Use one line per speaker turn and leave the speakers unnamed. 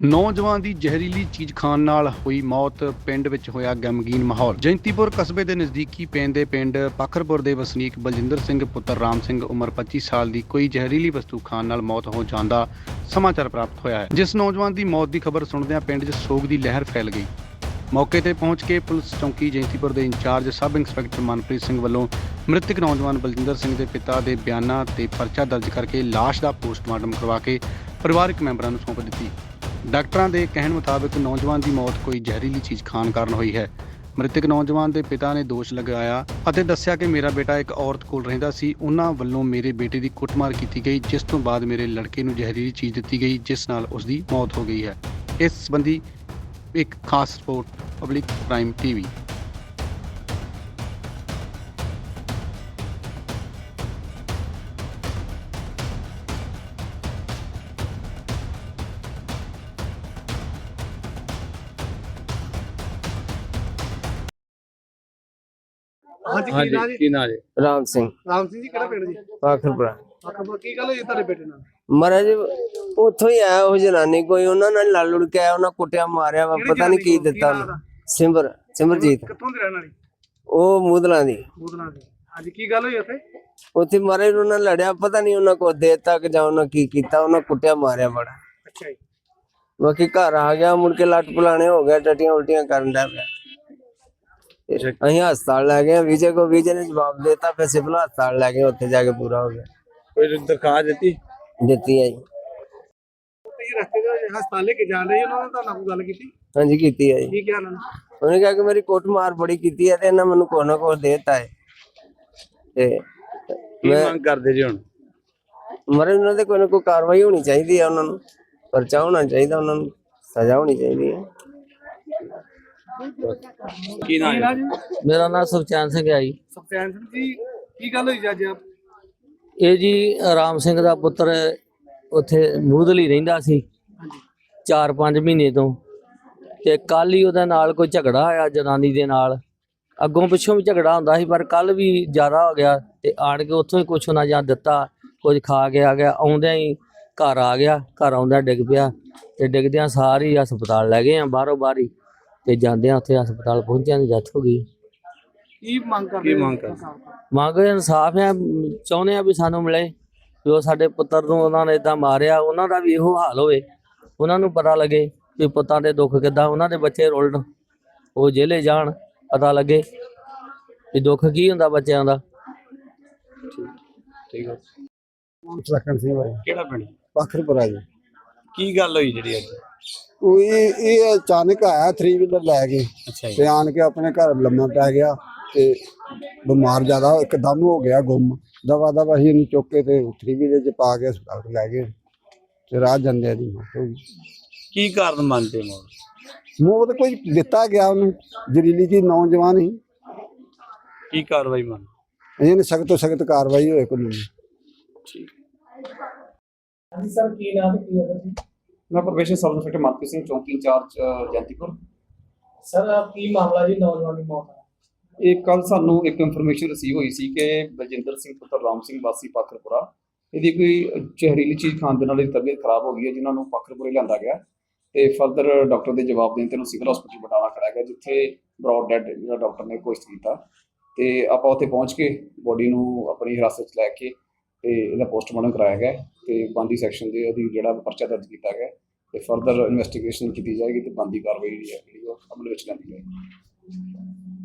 ਨੌਜਵਾਨ ਦੀ ਜ਼ਹਿਰੀਲੀ ਚੀਜ਼ ਖਾਣ ਨਾਲ ਹੋਈ ਮੌਤ ਪਿੰਡ ਵਿੱਚ ਹੋਇਆ ਗਮਗੀਨ ਮਾਹੌਲ। ਜੈਂਤੀਪੁਰ ਕਸਬੇ ਦੇ ਨਜ਼ਦੀਕੀ ਪਿੰਡ ਦੇ ਪਿੰਡ ਪਖਰਪੁਰ ਦੇ ਵਸਨੀਕ ਬਲਜਿੰਦਰ ਸਿੰਘ, ਪੁੱਤਰ ਰਾਮ ਸਿੰਘ, ਉਮਰ 25 ਸਾਲ ਦੀ ਕੋਈ ਜ਼ਹਿਰੀਲੀ ਵਸਤੂ ਖਾਣ ਨਾਲ ਮੌਤ ਹੋ ਜਾਣ ਦਾ ਸਮਾਚਾਰ ਪ੍ਰਾਪਤ ਹੋਇਆ ਹੈ। ਜਿਸ ਨੌਜਵਾਨ ਦੀ ਮੌਤ ਦੀ ਖਬਰ ਸੁਣਦਿਆਂ ਪਿੰਡ 'ਚ ਸੋਗ ਦੀ ਲਹਿਰ ਫੈਲ ਗਈ। ਮੌਕੇ ਤੇ ਪਹੁੰਚ ਕੇ ਪੁਲਿਸ ਚੌਂਕੀ ਜੈਂਤੀਪੁਰ ਦੇ in charge sub inspector Manpreet Singh ਵੱਲੋਂ ਮ੍ਰਿਤਕ ਨੌਜਵਾਨ ਬਲਜਿੰਦਰ ਸਿੰਘ ਦੇ ਪਿਤਾ ਦੇ ਬਿਆਨਾਂ ਤੇ ਪਰਚਾ ਦਰਜ ਕਰਕੇ ਲਾਸ਼ ਦਾ ਪੋਸਟਮਾਰਟਮ ਕਰਵਾ ਕੇ ਪਰਿਵਾਰਕ ਮੈਂਬਰਾਂ ਨੂੰ ਸੌਂਪ ਦਿੱਤੀ। ਡਾਕਟਰਾਂ ਦੇ ਕਹਿਣ ਮੁਤਾਬਕ ਨੌਜਵਾਨ ਦੀ ਮੌਤ ਕੋਈ ਜ਼ਹਿਰੀਲੀ ਚੀਜ਼ ਖਾਣ ਕਾਰਨ ਹੋਈ ਹੈ। ਮ੍ਰਿਤਕ ਨੌਜਵਾਨ ਦੇ ਪਿਤਾ ਨੇ ਦੋਸ਼ ਲਗਾਇਆ ਅਤੇ ਦੱਸਿਆ ਕਿ ਮੇਰਾ ਬੇਟਾ ਇੱਕ ਔਰਤ ਕੋਲ ਰਹਿੰਦਾ ਸੀ। ਉਹਨਾਂ ਵੱਲੋਂ ਮੇਰੇ ਬੇਟੇ ਦੀ ਕੁੱਟਮਾਰ ਕੀਤੀ ਗਈ, ਜਿਸ ਤੋਂ ਬਾਅਦ ਮੇਰੇ ਲੜਕੇ ਨੂੰ ਜ਼ਹਿਰੀਲੀ ਚੀਜ਼ ਦਿੱਤੀ ਗਈ, ਜਿਸ ਨਾਲ ਉਸ ਦੀ ਮੌਤ ਹੋ ਗਈ ਹੈ। ਇਸ ਸੰਬੰਧੀ ਇੱਕ ਖਾਸ ਰਿਪੋਰਟ, ਪਬਲਿਕ ਪ੍ਰਾਈਮ ਟੀਵੀ।
ਹਾਂਜੀ ਕੀ
ਹਾਂਜੀ
ਨਾਂ ਜੀ?
ਕੀ ਨਾਂ ਜੀ?
ਰਾਮ ਸਿੰਘ।
ਰਾਮ ਸਿੰਘ ਜੀ ਕਿਹੜਾ ਪਿੰਡ ਜੀ?
ਪਾਖਰਪੁਰਾ
ਆਖਰ ਕੀ ਗੱਲ ਹੋਈ ਤੁਹਾਡੇ ਬੇਟੇ ਨਾਲ?
ਮਹਾਰਾਜ ਉੱਥੋਂ ਹੀ ਆਇਆ ਉਹ ਜਨਾਨੀ ਕੋਈ ਉਹਨਾਂ ਨਾਲ ਲੜ ਲੁੜ ਕੇ ਆਇਆ ਉਹਨਾਂ ਕੁੱਟਿਆ ਮਾਰਿਆ ਵਾ
ਕਿਹੜੀ
ਪਤਾ ਨਹੀਂ ਕੀ
ਜਨਾਨੀ?
ਦਿੱਤਾ
ਕੀ ਨਾਂ
ਉਹਨੂੰ। ਸਿਮਰ ਸਿਮਰਜੀਤ।
ਕਿੱਥੋਂ ਦੇ ਰਹਿਣ ਵਾਲੀ?
ਉਹ ਮੂਦਲਾਂ ਦੀ।
ਬੂਦਨਾ ਦੀ। ਹਾਂਜੀ ਕੀ ਗੱਲ ਹੋਈ ਉੱਥੇ?
ਉੱਥੇ ਮਹਾਰਾਜ ਉਹਨਾਂ ਨਾਲ ਲੜਿਆ ਪਤਾ ਨਹੀਂ ਉਹਨਾਂ ਕੋ ਦੇ ਤੱਕ ਜਾਂ ਉਹਨਾਂ ਕੀ ਕੀਤਾ ਉਹਨਾਂ ਕੁੱਟਿਆ ਮਾਰਿਆ ਬੜਾ।
ਅੱਛਾ ਜੀ।
ਬਾਕੀ ਘਰ ਆ ਗਿਆ ਮੁੜ ਕੇ ਲੱਟ ਪੁਲਾਣੇ ਹੋ ਗਿਆ ਟਟੀਆਂ ਉਲਟੀਆਂ ਕਰਨ ਦਾ ਪਿਆ। ਅਸੀਂ ਹਸਪਤਾਲ ਲੈ ਗਏ ਵਿਜੇ ਕੋ ਵਿਜੇ ਨੇ ਜਵਾਬ ਦਿੱਤਾ ਫਿਰ ਸਿਵਲ ਹਸਪਤਾਲ ਲੈ ਗਏ ਉੱਥੇ ਜਾ ਕੇ ਪੂਰਾ ਹੋ ਗਿਆ।
ਕੋਈ ਦਰਖਾਸਤ ਦਿੱਤੀ?
ਦਿੱਤੀ ਹੈ ਜੀ।
ਤੁਸੀਂ ਰਸਤੇ ਦੇ ਵਿੱਚ ਹਸਪਤਾਲ ਲੈ ਕੇ ਜਾ ਰਹੇ ਸੀ, ਉਹਨਾਂ ਨੇ ਤੁਹਾਡੇ ਨਾਲ ਕੋਈ ਗੱਲ ਕੀਤੀ?
ਹਾਂਜੀ ਕੀਤੀ ਹੈ ਜੀ।
ਕੀ ਕਿਹਾ ਉਹਨਾਂ ਨੇ?
ਉਹਨੇ ਕਿਹਾ ਕਿ ਮੇਰੀ ਕੁੱਟਮਾਰ ਬੜੀ ਕੀਤੀ ਹੈ ਤੇ ਇਹਨਾਂ ਮੈਨੂੰ ਕੋਈ ਨਾ ਕੋਈ ਦੇਤਾ ਹੈ। ਤੇ
ਕੀ
ਮੈਂ
ਮੰਗ ਕਰਦੇ ਜੀ ਹੁਣ?
ਮਰੇ ਉਹਨਾਂ ਦੇ ਕੋਈ ਨਾ ਕੋਈ ਕਾਰਵਾਈ ਹੋਣੀ ਚਾਹੀਦੀ ਹੈ ਉਹਨਾਂ ਨੂੰ। ਪਰਚਾ ਹੋਣਾ ਚਾਹੀਦਾ ਉਹਨਾਂ ਨੂੰ ਸਜ਼ਾ ਹੋਣੀ ਚਾਹੀਦੀ ਹੈ
ਕੀ ਨਾਂ
ਕੀ
ਜੀ
ਨਾਂ ਜੀ
ਮੇਰਾ ਨਾਮ ਸੁਖਚੈਨ ਸਿੰਘ ਹੈ ਜੀ।
ਸੁਖਚੈਨ ਸਿੰਘ ਜੀ ਕੀ ਗੱਲ ਹੋਈ ਅੱਜ?
ਇਹ ਜੀ ਰਾਮ ਸਿੰਘ ਦਾ ਪੁੱਤਰ ਉੱਥੇ ਮੂਦਲੀ ਰਹਿੰਦਾ ਸੀ। 4-5 ਮਹੀਨੇ ਤੋਂ। ਤੇ ਕੱਲ ਹੀ ਉਹਦੇ ਨਾਲ ਕੋਈ ਝਗੜਾ ਆਇਆ ਜਨਾਨੀ ਦੇ ਨਾਲ। ਅੱਗੋਂ ਪਿੱਛੋਂ ਵੀ ਝਗੜਾ ਹੁੰਦਾ ਸੀ ਪਰ ਕੱਲ ਵੀ ਜ਼ਿਆਦਾ ਹੋ ਗਿਆ ਤੇ ਆਣ ਕੇ ਉੱਥੋਂ ਹੀ ਕੁਛ ਨਾ ਜਾਂ ਦਿੱਤਾ ਕੁਝ ਖਾ ਕੇ ਆ ਗਿਆ। ਆਉਂਦਿਆਂ ਹੀ ਘਰ ਆ ਗਿਆ ਘਰ ਆਉਂਦਿਆਂ ਡਿੱਗ ਪਿਆ। ਤੇ ਡਿੱਗਦਿਆਂ ਸਾਰੀ ਹਸਪਤਾਲ ਲੈ ਗਏ ਆ ਬਾਹਰੋਂ ਬਾਹਰੀ ਤੇ ਜਾਂਦਿਆਂ ਉੱਥੇ ਹਸਪਤਾਲ ਪਹੁੰਚਿਆਂ ਦੀ ਡੈਥ ਹੋ ਗਈ।
ਕੀ ਮੰਗ ਕਰਦੇ
ਕੀ ਮੰਗ ਕਰਦੇ?
ਮੰਗ ਇਨਸਾਫ ਹੈ ਚਾਹੁੰਦੇ ਆ ਵੀ ਸਾਨੂੰ ਮਿਲੇ ਜੋ ਸਾਡੇ ਪੁੱਤਰ ਨੂੰ ਉਹਨਾਂ ਨੇ ਇਦਾਂ ਮਾਰਿਆ ਉਹਨਾਂ ਦਾ ਵੀ ਇਹੋ ਹਾਲ ਹੋਵੇ। ਉਹਨਾਂ ਨੂੰ ਪਤਾ ਲੱਗੇ ਵੀ ਪੁੱਤਾਂ ਦੇ ਦੁੱਖ ਕਿੱਦਾਂ ਉਹਨਾਂ ਦੇ ਬੱਚੇ ਰੁਲਣ ਉਹ ਜੇਲੇ ਜਾਣ ਪਤਾ ਲੱਗੇ ਵੀ ਦੁੱਖ ਕੀ ਹੁੰਦਾ ਬੱਚਿਆਂ ਦਾ।
ਠੀਕ ਹੈ।
ਲਖਨ ਸਿੰਘ ਭਾਈ
ਕਿਹੜਾ ਪਿੰਡ?
ਪਖਰਪੁਰਾ ਜੀ।
ਕੀ ਗੱਲ ਹੋਈ ਜਿਹੜੀ ਅੱਜ?
ਉਹ ਇਹ ਅਚਾਨਕ ਆਇਆ 3 ਵੀਲਰ ਲੈ ਕੇ
ਅੱਛਾ
ਤੇ ਆਣ ਕੇ ਆਪਣੇ ਘਰ ਲੰਮਾ ਪੈ ਗਿਆ ਤੇ ਬਿਮਾਰ ਜ਼ਿਆਦਾ ਇੱਕਦਮ ਹੋ ਗਿਆ ਗੁੰਮ। ਦਵਾ ਦਵਾ ਹੀ ਇਹਨੂੰ ਚੁੱਕ ਕੇ ਤੇ 3 ਵੀਲਰ ਚ ਪਾ ਕੇ ਹਸਪਤਾਲ ਲੈ ਗਏ ਤੇ ਰਾਹ ਜਾਂਦੇ ਦੀ ਮੌਤ ਹੋ ਗਈ।
ਕੀ ਕਾਰਨ ਮੰਨਦੇ ਮੋ
ਮੌਤ? ਕੋਈ ਦਿੱਤਾ ਗਿਆ ਉਹਨੂੰ ਜ਼ਰੀਲੀ ਜੀ ਨੌਜਵਾਨ ਹੀ।
ਕੀ ਕਾਰਵਾਈ ਮੰਨ?
ਇਹਨੇ ਸਖਤ ਤੋਂ ਸਖਤ ਕਾਰਵਾਈ ਹੋਏ ਕਾਨੂੰਨੀ
ਮੈਂ professor sub inspector Manpreet Singh ਚੌਂਕੀ ਇੰਚਾਰਜ ਜੈਂਤੀਪੁਰ।
ਸਰ ਕੀ ਮਾਮਲਾ ਜੀ? ਨੌਜਵਾਨ ਦੀ ਮੌਤ
ਇਹ ਕੱਲ ਸਾਨੂੰ ਇੱਕ ਇਨਫੋਰਮੇਸ਼ਨ ਰਿਸੀਵ ਹੋਈ ਸੀ ਕਿ ਬਲਜਿੰਦਰ ਸਿੰਘ ਪੁੱਤਰ ਰਾਮ ਸਿੰਘ ਵਾਸੀ ਪਾਖਰਪੁਰਾ। ਇਹਦੀ ਕੋਈ ਜ਼ਹਿਰੀਲੀ ਚੀਜ਼ ਖਾਣ ਦੇ ਨਾਲ ਇਹਦੀ ਤਬੀਅਤ ਖਰਾਬ ਹੋ ਗਈ ਹੈ ਜਿਨ੍ਹਾਂ ਨੂੰ ਪਾਖਰਪੁਰੇ ਲਿਆਂਦਾ ਗਿਆ। ਤੇ ਫਰਦਰ ਡਾਕਟਰ ਦੇ ਜਵਾਬ ਦੇਣ ਤੇ ਨੂੰ ਸਿਵਲ ਹਸਪੀਟਲ ਬਟਾਲਾ ਖੜਾ ਗਿਆ ਜਿੱਥੇ ਬ੍ਰੌਡ ਡੈਡ ਜਿਹੜਾ ਡਾਕਟਰ ਨੇ ਕੋਸ਼ਿਸ਼ ਕੀਤਾ। ਤੇ ਆਪਾਂ ਉੱਥੇ ਪਹੁੰਚ ਕੇ ਬੋਡੀ ਨੂੰ ਆਪਣੀ ਹਿਰਾਸਤ 'ਚ ਲੈ ਕੇ ਤੇ ਇਹਦਾ ਪੋਸਟਮਾਰਟਮ ਕਰਾਇਆ ਗਿਆ ਤੇ ਬਾਂਦੀ ਸੈਕਸ਼ਨ ਦੇ ਉਹਦੀ ਜਿਹੜਾ ਪਰਚਾ ਦਰਜ ਕੀਤਾ ਗਿਆ ਤੇ ਫਰਦਰ ਇਨਵੈਸਟੀਗੇਸ਼ਨ ਕੀਤੀ ਜਾਏਗੀ ਤੇ ਬੰਦੀ ਕਾਰਵਾਈ ਜਿਹੜੀ ਹੈ ਜਿਹੜੀ ਉਹ ਅਮਲ ਵਿੱਚ ਲਿਆਂਦੀ ਜਾਏਗੀ।